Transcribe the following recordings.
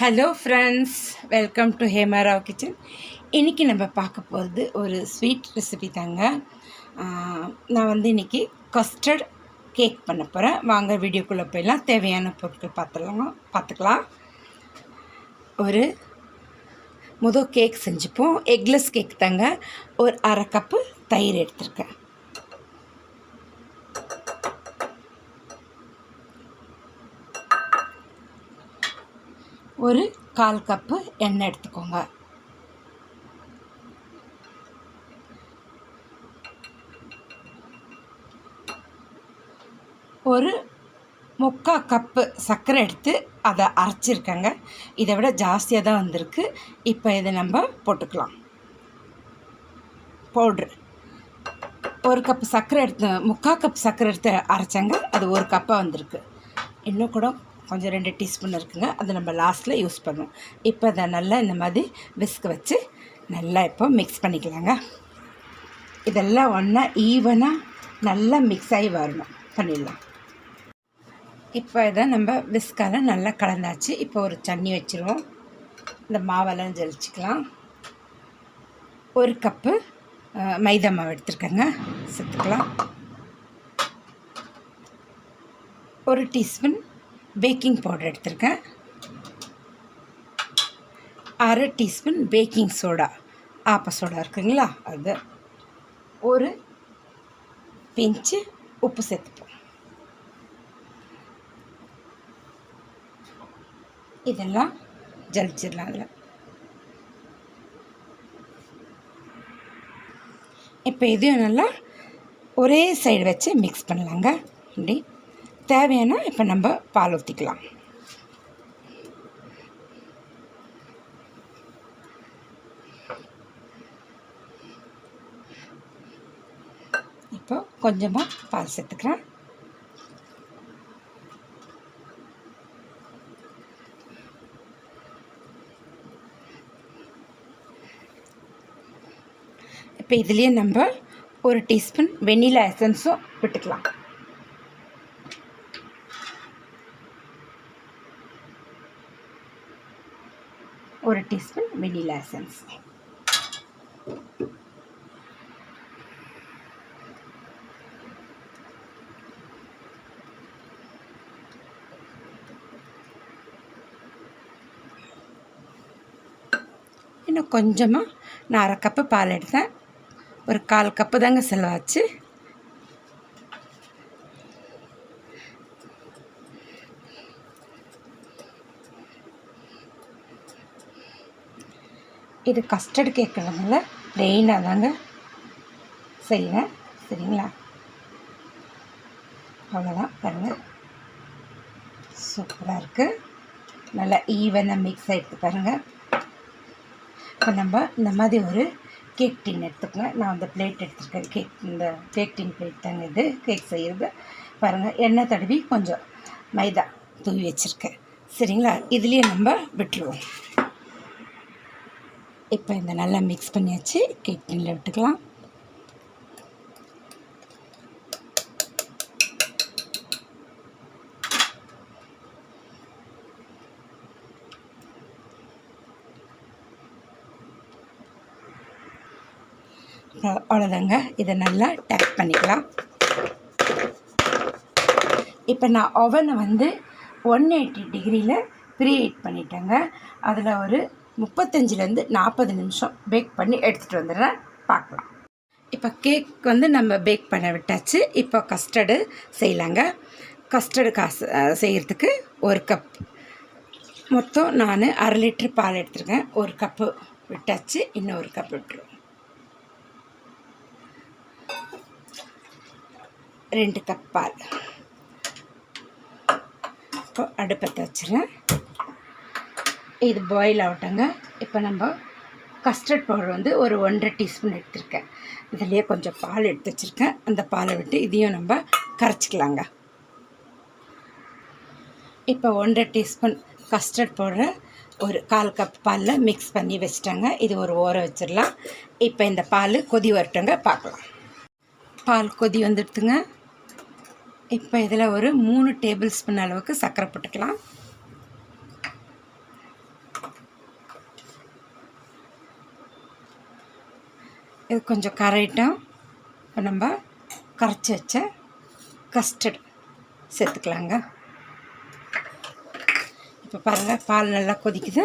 Hello friends welcome to Hemarao kitchen இன்றைக்கி நம்ம பார்க்க போகிறது ஒரு ஸ்வீட் ரெசிபி தாங்க. நான் வந்து இன்றைக்கி கஸ்டர்ட் கேக் பண்ண போகிறேன் வாங்க வீடியோக்குள்ளே போயெல்லாம் தேவையான பொருட்கள் பார்த்துலாம் பார்த்துக்கலாம். ஒரு முதல் கேக் செஞ்சுப்போம். எக்லெஸ் கேக் தாங்க. ஒரு அரை கப்பு தயிர் எடுத்திருக்கேன். ஒரு கால் கப்பு எண்ணெய் எடுத்துக்கோங்க. ஒரு முக்கால் கப்பு சர்க்கரை எடுத்து அதை அரைச்சிருக்கேங்க. இதை விட ஜாஸ்தியாக தான் வந்திருக்கு. இப்போ இதை நம்ம போட்டுக்கலாம். பவுட்ரு. ஒரு கப்பு சர்க்கரை எடுத்து முக்கால் கப் சர்க்கரை எடுத்து அரைச்சாங்க. அது ஒரு கப்பாக வந்திருக்கு. இன்னும் கூட கொஞ்சம் ரெண்டு டீஸ்பூன் இருக்குங்க. அதை நம்ம லாஸ்ட்டில் யூஸ் பண்ணுவோம். இப்போ அதை நல்லா இந்த மாதிரி விஸ்க் வச்சு நல்லா இப்போ மிக்ஸ் பண்ணிக்கலாங்க. இதெல்லாம் ஒன்றா ஈவனாக நல்லா மிக்ஸ் ஆகி வரணும். பண்ணிடலாம். இப்போ இதை நம்ம விஸ்கால நல்லா கலந்தாச்சு. இப்போ ஒரு தண்ணி வச்சுருவோம். இந்த மாவெல்லாம் ஜலிச்சிக்கலாம். ஒரு கப்பு மைதா மாவு எடுத்துருக்கேங்க. சேர்த்துக்கலாம். ஒரு டீஸ்பூன் பேக்கிங் பவுடர் எடுத்திருக்கேன். அரை டீஸ்பூன் பேக்கிங் சோடா ஆப்ப சோடா இருக்குங்களா? அது. ஒரு பிஞ்சு உப்பு சேர்த்துப்போம். இதெல்லாம் ஜலிச்சிடலாம் அதில் இப்போ இதையும் நல்லா ஒரே சைடு வச்சு மிக்ஸ் பண்ணலாங்க. இப்படி தேவையான இப்போ நம்ம பால் ஊற்றிக்கலாம் இப்போ கொஞ்சமாக பால் சேர்த்துக்கிறேன். இப்போ இதுலேயே நம்ம ஒரு டீஸ்பூன் வெண்ணிலா எசன்ஸும் விட்டுக்கலாம். ஒரு டீஸ்பூன் வெனிலா எசன்ஸ். இன்னும் கொஞ்சமாக நான் அரை கப்பு பால் எடுத்தேன். ஒரு கால் கப்பு தாங்க செலவாச்சு. இது கஸ்டர்ட் கேட்குறதுனால ப்ளெயினாக தாங்க செய்வேன். சரிங்களா? அவ்வளோதான் பாருங்கள் சூப்பராக இருக்குது நல்லா ஈவனாக மிக்ஸ் ஆகிடுத்து பாருங்கள் இப்போ நம்ம இந்த மாதிரி ஒரு கேக் டின் எடுத்துக்கோங்க நான் அந்த பிளேட் எடுத்துருக்கேன். கேக் இந்த கேக் டின் பிளேட் தாங்க இது. கேக் செய்கிறது பாருங்கள் எண்ணெய் தடவி கொஞ்சம் மைதா தூவி வச்சுருக்கேன். சரிங்களா? இதுலேயே நம்ம விட்டுருவோம். இப்போ இந்த நல்லா மிக்ஸ் பண்ணியாச்சு கேக் டின்னில் விட்டுக்கலாம். அவ்வளோதாங்க இதை நல்லா டேப் பண்ணிக்கலாம். இப்போ நான் ஓவனை வந்து ஒன் எயிட்டி டிகிரியில் ப்ரீ ஹீட் பண்ணிட்டேங்க. அதில் ஒரு முப்பத்தஞ்சிலேருந்து நாற்பது நிமிஷம் பேக் பண்ணி எடுத்துகிட்டு வந்துடுறேன். பார்க்கலாம். இப்போ கேக் வந்து நம்ம பேக் பண்ண விட்டாச்சு. இப்போ கஸ்டர்டு செய்யலாங்க. கஸ்டர்டு காசு செய்கிறதுக்கு ஒரு கப் மொத்தம் நான் அரை லிட்ரு பால் எடுத்துருக்கேன். ஒரு கப்பு விட்டாச்சு. இன்னும் ஒரு கப் விட்டுருவோம். ரெண்டு கப் பால். இப்போ அடுப்பத்தை வச்சுருவேன் இது பாயில் ஆகட்டுங்க இப்போ நம்ம கஸ்டர்ட் பவுடர் வந்து ஒரு ஒன்றரை டீஸ்பூன் எடுத்திருக்கேன். இதுலேயே கொஞ்சம் பால் எடுத்து வச்சுருக்கேன். அந்த பாலை விட்டு இதையும் நம்ம கரைச்சிக்கலாங்க. இப்போ ஒன்றரை டீஸ்பூன் கஸ்டர்ட் பவுடரை ஒரு கால் கப் பாலில் மிக்ஸ் பண்ணி வச்சுட்டாங்க. இது ஒரு ஊற வச்சிடலாம். இப்போ இந்த பால் கொதி வரட்டுங்க பார்க்கலாம். பால் கொதி வந்துடுதுங்க. இப்போ இதில் ஒரு மூணு டேபிள் ஸ்பூன் அளவுக்கு சர்க்கரை போட்டுக்கலாம். இது கொஞ்சம் கரையிட்டோம் இப்போ நம்ம கரைச்சி வச்ச கஸ்டர்டு சேர்த்துக்கலாங்க. இப்போ பாருங்கள் பால் நல்லா கொதிக்குது.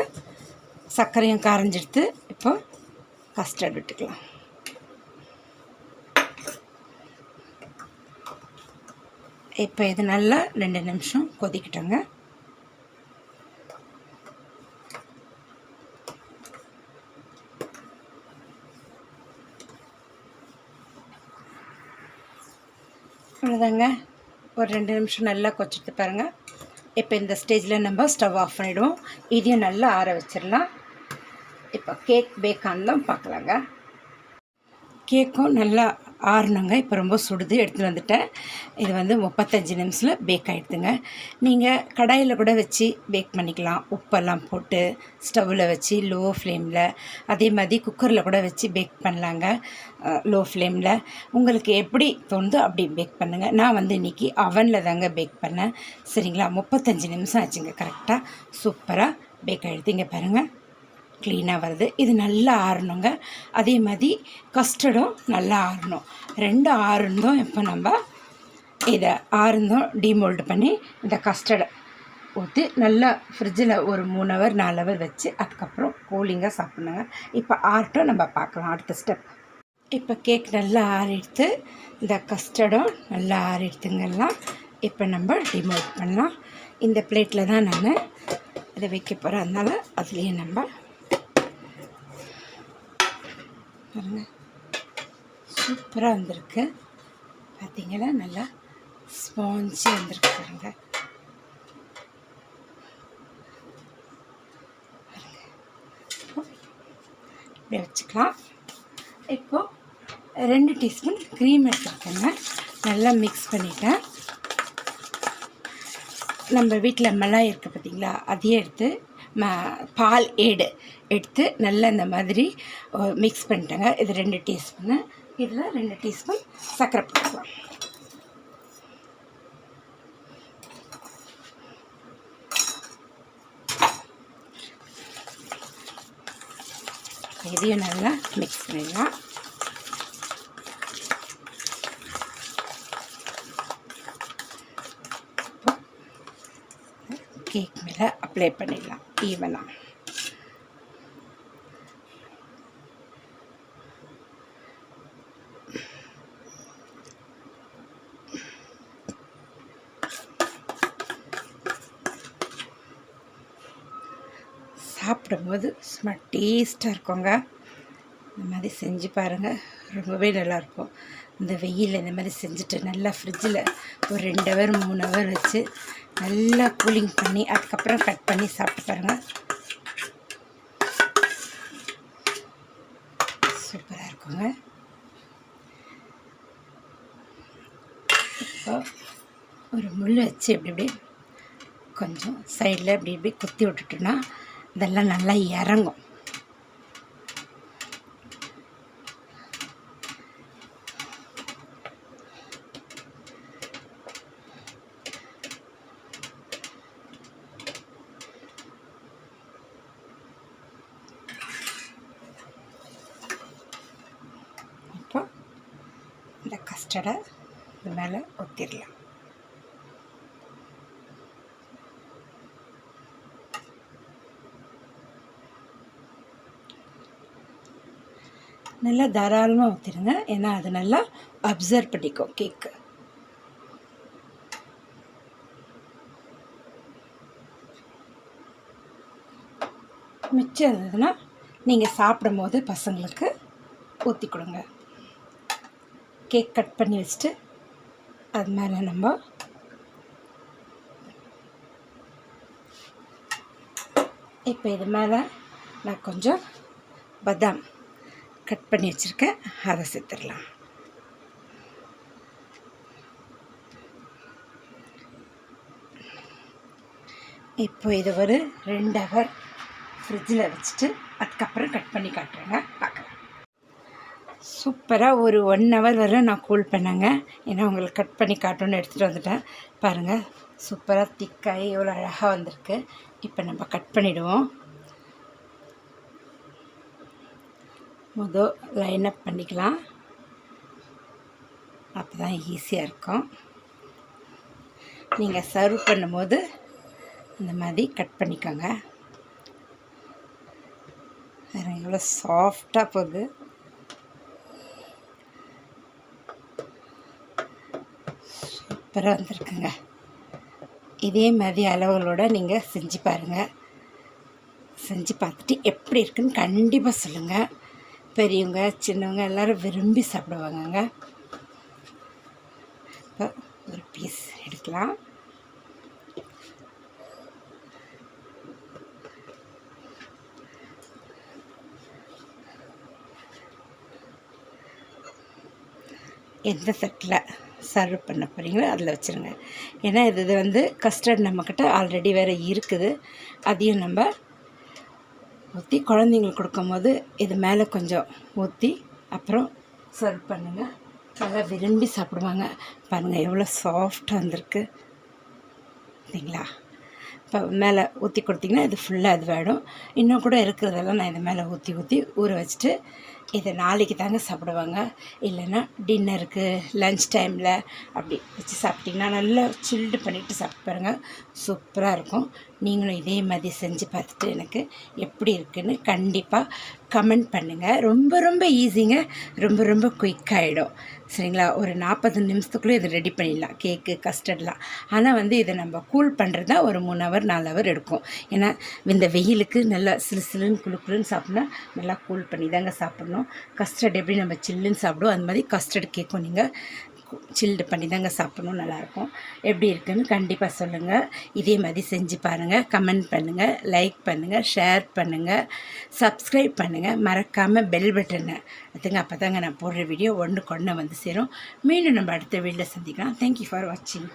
சர்க்கரையும் கரைஞ்செடுத்து இப்போ கஸ்டர்ட் விட்டுக்கலாம். இப்போ இது நல்லா ரெண்டு நிமிஷம் கொதிக்கிட்டோங்க. அவ்வளோதாங்க ஒரு ரெண்டு நிமிஷம் நல்லா கொச்சிட்டு பாருங்கள் இப்போ இந்த ஸ்டேஜில் நம்ம ஸ்டவ் ஆஃப் பண்ணிவிடுவோம் இதையும் நல்லா ஆற வச்சிடலாம். இப்போ கேக் பேக் ஆனதும் பார்க்கலாங்க. கேக்கும் நல்லா ஆறுனாங்க இப்போ ரொம்ப சுடுது எடுத்துகிட்டு வந்துட்டேன். இது வந்து முப்பத்தஞ்சு நிமிஷத்தில் பேக் ஆகிடுதுங்க நீங்கள் கடாயில் கூட வச்சு பேக் பண்ணிக்கலாம். உப்பெல்லாம் போட்டு ஸ்டவ்வில் வச்சு லோ. ஃப்ளேமில் அதே மாதிரி குக்கரில் கூட வச்சு பேக் பண்ணலாங்க. லோ. ஃப்ளேமில் உங்களுக்கு எப்படி தோணுதோ அப்படி பேக் பண்ணுங்கள் நான் வந்து இன்றைக்கி அவனில் தாங்க பேக் பண்ணேன். சரிங்களா? முப்பத்தஞ்சு நிமிஷம் ஆச்சுங்க. கரெக்டாக சூப்பராக பேக் ஆகிடுது இங்கே பாருங்கள் க்ளீனாக வருது. இது நல்லா ஆறணுங்க. அதே மாதிரி கஸ்டர்டும் நல்லா ஆறணும். ரெண்டு ஆறுந்தும் இப்போ நம்ம இதை ஆறுந்தும் டீமோல்டு பண்ணி இந்த கஸ்டர்டை ஊற்றி நல்லா ஃப்ரிட்ஜில் ஒரு மூணு ஹவர் நாலு ஹவர் வச்சு அதுக்கப்புறம் கூலிங்காக சாப்பிட்ணுங்க. இப்போ ஆர்ட்டும் நம்ம பார்க்கலாம். அடுத்த ஸ்டெப் இப்போ கேக் நல்லா ஆறிடுத்து இந்த கஸ்டர்டும் நல்லா ஆறிடுத்துங்கெல்லாம் இப்போ நம்ம டிமோட் பண்ணலாம். இந்த பிளேட்டில் தான் நான் இதை வைக்க போகிறேன் அதனால் அதுலேயே நம்ம பாருங்க. சூப்பராக வந்திருக்கு. பார்த்தீங்களா நல்லா ஸ்பான்ஜி வந்திருக்கு பாருங்க. இப்படி வச்சுக்கலாம். இப்போது ரெண்டு டீஸ்பூன் க்ரீம் எடுத்துருக்கேங்க நல்லா மிக்ஸ் பண்ணிட்டேன் நம்ம வீட்டில் மலாய் இருக்குது பார்த்தீங்களா அதையே எடுத்து பால் ஏடு எடுத்து நல்லா இந்த மாதிரி மிக்ஸ் பண்ணிட்டேங்க. இது ரெண்டு டீஸ்பூனு இதில் ரெண்டு டீஸ்பூன் சர்க்கரை போட்டுக்கலாம் இதையும் நல்லா மிக்ஸ் பண்ணிடலாம். கேக் மேலே அப்ளை பண்ணிடலாம். ஈவனாக சாப்பிடும்போது சும்மா டேஸ்ட்டாக இருக்குங்க. இந்த மாதிரி செஞ்சு பாருங்கள் ரொம்பவே நல்லாயிருக்கும். இந்த வெயில் இந்த மாதிரி செஞ்சுட்டு நல்லா ஃப்ரிட்ஜில் ஒரு ரெண்டு ஹவர் மூணு ஹவர் வச்சு நல்லா கூலிங் பண்ணி அதுக்கப்புறம் கட் பண்ணி சாப்பிட்டு பாருங்கள் சூப்பராக இருக்குங்க. இப்போ ஒரு முள் வச்சு இப்படி இப்படி கொஞ்சம் சைடில் இப்படி இப்படி குத்தி விட்டுட்டோன்னா இதெல்லாம் நல்லா இறங்கும் இப்போ இந்த கஸ்டர்டை இது மேலே ஊற்றிடலாம் நல்லா தாராளமாக ஊற்றிடுங்க ஏன்னா அது நல்லா அப்சர்வ் பண்ணிக்கும் கேக்கு மிச்சம் இருந்ததுன்னா நீங்கள் சாப்பிடும் போது பசங்களுக்கு ஊற்றி கொடுங்க. கேக் கட் பண்ணி வச்சுட்டு அது மேலே நம்ம இப்போ இது மேலே நான் கொஞ்சம் பதாம் கட் பண்ணி வச்சுருக்கேன். அதை சேர்த்துடலாம் இப்போ இது ஒரு ரெண்டு ஹவர் ஃப்ரிட்ஜில் வச்சுட்டு அதுக்கப்புறம் கட் பண்ணி காட்டுறேங்க. சூப்பராக ஒரு ஒன் ஹவர் வரை நான் கூல் பண்ணேங்க. ஏன்னா உங்களுக்கு கட் பண்ணி காட்டணும்னு எடுத்துகிட்டு வந்துட்டேன். பாருங்கள் சூப்பராக திக்காகி எவ்வளோ அழகாக வந்திருக்கு. இப்போ நம்ம கட் பண்ணிவிடுவோம் முதல் லைன் அப் பண்ணிக்கலாம். அப்போ தான் ஈஸியாக இருக்கும். நீங்கள் சர்வ் பண்ணும்போது இந்த மாதிரி கட் பண்ணிக்கோங்க. பாருங்க எவ்வளோ சாஃப்டாக போகுது. சூப்பராக வந்திருக்குங்க. இதே மாதிரி அளவுகளோடு நீங்கள் செஞ்சு பாருங்கள் செஞ்சு பார்த்துட்டு எப்படி இருக்குன்னு கண்டிப்பாக சொல்லுங்கள் பெரியவங்க சின்னவங்க எல்லோரும் விரும்பி சாப்பிடுவாங்கங்க. இப்போ ஒரு பீஸ் எடுக்கலாம். எந்த செட்டில் சர்வ் பண்ண போகிறீங்களோ அதில் வச்சுருங்க. ஏன்னா இது இது வந்து கஸ்டர்ட் நம்மக்கிட்ட ஆல்ரெடி வேறு இருக்குது. அதையும் நம்ம ஊற்றி குழந்தைங்களுக்கு கொடுக்கும்போது இது மேலே கொஞ்சம் ஊற்றி அப்புறம் சர்வ் பண்ணுங்கள் நல்லா விரும்பி சாப்பிடுவாங்க. பாருங்கள் எவ்வளோ சாஃப்டாக வந்திருக்கு. சரிங்களா? இப்போ மேலே ஊற்றி கொடுத்திங்கன்னா இது ஃபுல்லாக இது வேணும் இன்னும் கூட இருக்கிறதெல்லாம் நான் இது மேலே ஊற்றி ஊற்றி ஊற வச்சுட்டு இதை நாளைக்கு தாங்க சாப்பிடுவாங்க. இல்லைன்னா டின்னருக்கு லன்ச் டைமில் அப்படி வச்சு சாப்பிட்டிங்கன்னா நல்லா சில்டு பண்ணிவிட்டு சாப்பிட்டு பாருங்கள் சூப்பராக இருக்கும். நீங்களும் இதே மாதிரி செஞ்சு பார்த்துட்டு எனக்கு எப்படி இருக்குதுன்னு கண்டிப்பாக கமெண்ட் பண்ணுங்கள் ரொம்ப ரொம்ப ஈஸிங்க. ரொம்ப ரொம்ப குயிக்காகிடும் சரிங்களா? ஒரு நாற்பது நிமிஷத்துக்குள்ளே இதை ரெடி பண்ணிடலாம். கேக்கு கஸ்டர்ட்லாம். ஆனால் வந்து இதை நம்ம கூல் பண்ணுறது தான் ஒரு மூணு ஹவர் நாலு ஹவர் எடுக்கும். ஏன்னா இந்த வெயிலுக்கு நல்லா சிலு சிலுன்னு குளு குளுன்னு சாப்பிட்னா நல்லா கூல் பண்ணி தாங்க சாப்பிட்ணும். கஸ்டர்ட் எப்படி நம்ம சில்லுன்னு சாப்பிடுவோம் அந்த மாதிரி கஸ்டர்ட் கேக்கும் நீங்கள் சில்டு பண்ணி தாங்க சாப்பிடணும் நல்லாயிருக்கும். எப்படி இருக்குன்னு கண்டிப்பாக சொல்லுங்கள் இதே மாதிரி செஞ்சு பாருங்கள் கமெண்ட் பண்ணுங்கள் லைக் பண்ணுங்கள் ஷேர் பண்ணுங்கள் சப்ஸ்கிரைப் பண்ணுங்கள் மறக்காமல் பெல் பட்டனை அதுங்க அப்போ தாங்க நான் போடுற வீடியோ ஒன்று கொண்டு வந்து சேரும். மீண்டும் நம்ம அடுத்த வீடியோவில் சந்திக்கலாம். தேங்க்யூ ஃபார் வாட்சிங்